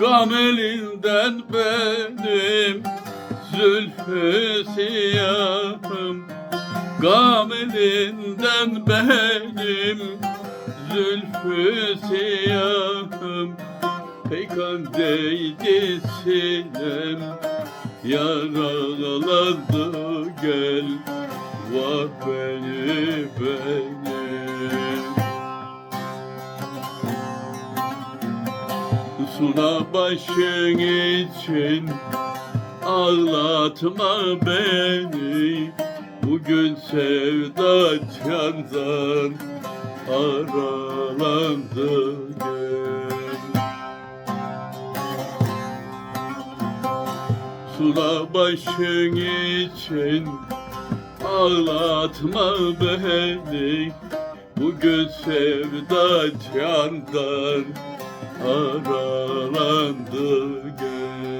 Gam elinden benim zülfü siyahım. Gam elinden benim zülfü siyahım. Peykan değdi sinem Yaralandı gel. Vah beni beni Suna başın için Ağlatma beni. Bugün sevda candan Aralandı gel Sula başın için Ağlatma beni. Bugün sevda candan Aralandı gel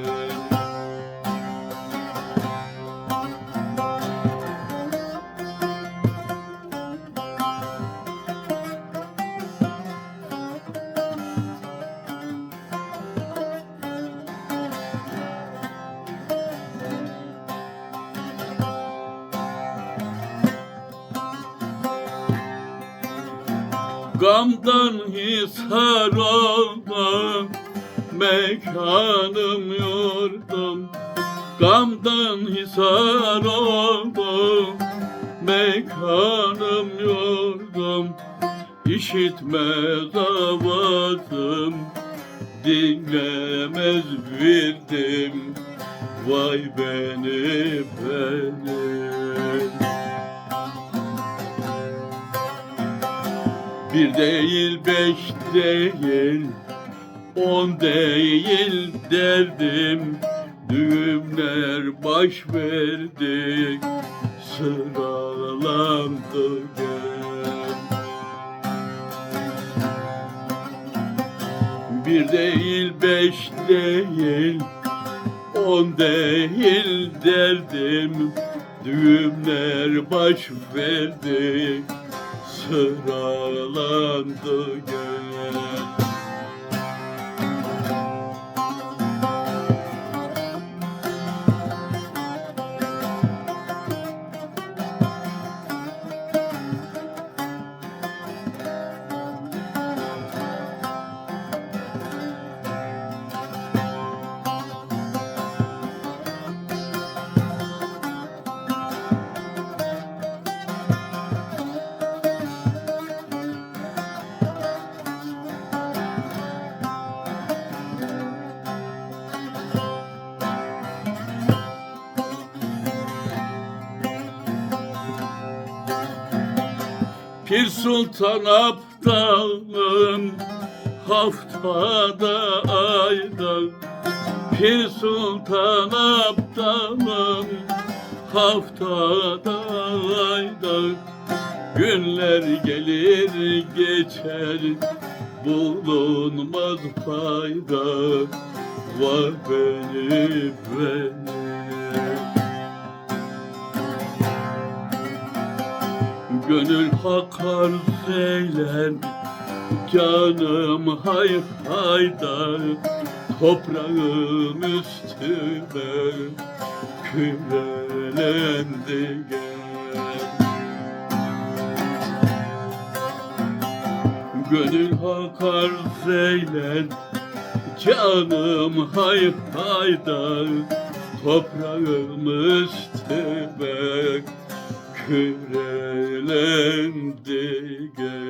Gamdan hisar olma Mekanım yurdum Gamdan hisar olma Mekanım yurdum İşitmez avazım Dinlemez virdim Vay beni beni Bir değil beş değil On değil derdim. Düğümler baş verdi Sıralandı gel. Bir değil beş değil On değil derdim. Düğümler baş verdi Sıralandı gel Pir Sultan Abdalım haftada ayda Pir Sultan Abdalım haftada ayda Günler gelir geçer bulunmaz fayda. Var beni beni Gönül hakar zeyler Canım hay hayda Toprağım üstüme Kürelendi gel Gönül hakar zeyler Canım hay hayda Toprağım üstüme kürelendi gel